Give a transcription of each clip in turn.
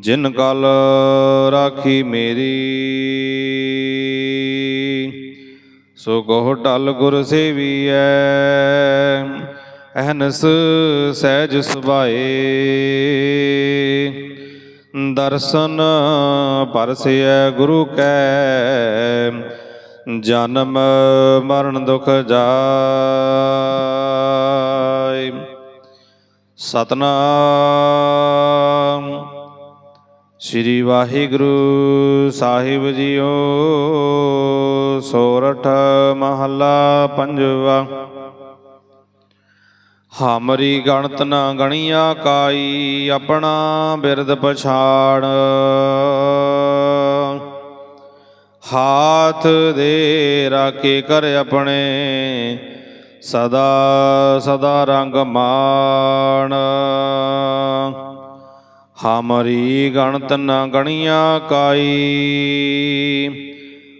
ਜਿਨ ਕਲ ਰਾਖੀ ਮੇਰੀ, ਸੋ ਗੋਹ ਢਲ ਗੁਰ ਸੇਵੀਐ, ਅਹਨਸ ਸਹਿਜ ਸੁਭਾਏ। ਦਰਸ਼ਨ ਪਰਸਿਐ ਗੁਰੂ ਕੈ, ਜਨਮ ਮਰਨ ਦੁਖ ਜਾਏ। ਸਤਨਾਮ। ਸ੍ਰੀ ਵਾਹਿਗੁਰੂ ਸਾਹਿਬ ਜੀਓ, ਸੋਰਠ ਮਹੱਲਾ ਪੰਜਵਾ। ਹਮਰੀ ਗਣਤ ਨਾ ਗਣੀਆ ਕਾਈ ਆਪਣਾ ਬਿਰਦ ਪਛਾਣ। ਹਾਥ ਦੇ ਰਾਖੇ ਕਰ ਆਪਣੇ, ਸਦਾ ਸਦਾ ਰੰਗ ਮਾਣ। ਹਮਰੀ ਗਣਤ ਨਾ ਗਣੀਆਂ ਕਾਈ।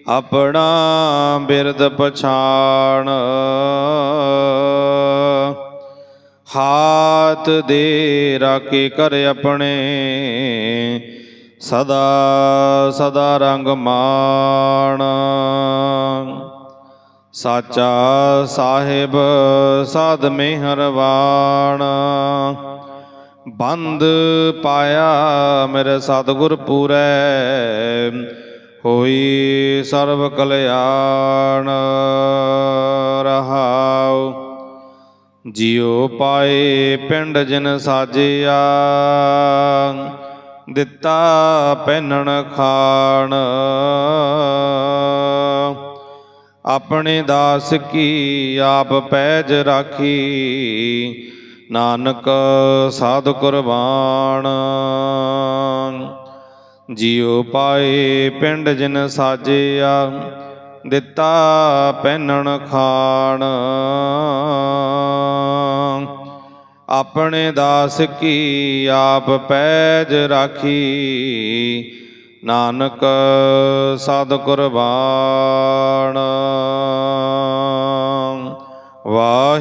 ਆਪਣਾ ਬਿਰਦ ਪਛਾਣ। ਹਾਥ ਦੇ ਰਾਖੇ ਕਰ ਆਪਣੇ। ਸਦਾ ਸਦਾ ਰੰਗ ਮਾਣ। ਸਾਚਾ ਸਾਹਿਬ, ਸਾਧ ਮਿਹਰਵਾਨ ਬੰਦ ਪਾਇਆ ਮੇਰੇ ਸਤਿਗੁਰ ਪੂਰੈ, ਹੋਈ ਸਰਬ ਕਲਿਆਣ ਰਹਾਉ। ਜਿਉ ਪਾਏ ਪਿੰਡ ਜਿਨ ਸਾਜਿਆ, ਦਿੱਤਾ ਪਹਿਨਣ ਖਾਣ। ਆਪਣੇ ਦਾਸ ਕੀ ਆਪ ਪੈਜ ਰਾਖੀ ਨਾਨਕ ਸਾਧ ਕੁਰਬਾਨ। ਜਿਉ ਪਾਏ ਪਿੰਡ ਜਿਨ ਸਾਜਿਆ, ਦਿੱਤਾ ਪਹਿਨਣ ਖਾਣ। ਆਪਣੇ ਦਾਸ ਕੀ ਆਪ ਪੈਜ ਰਾਖੀ, ਨਾਨਕ ਸਾਧ ਕੁਰਬਾਨ।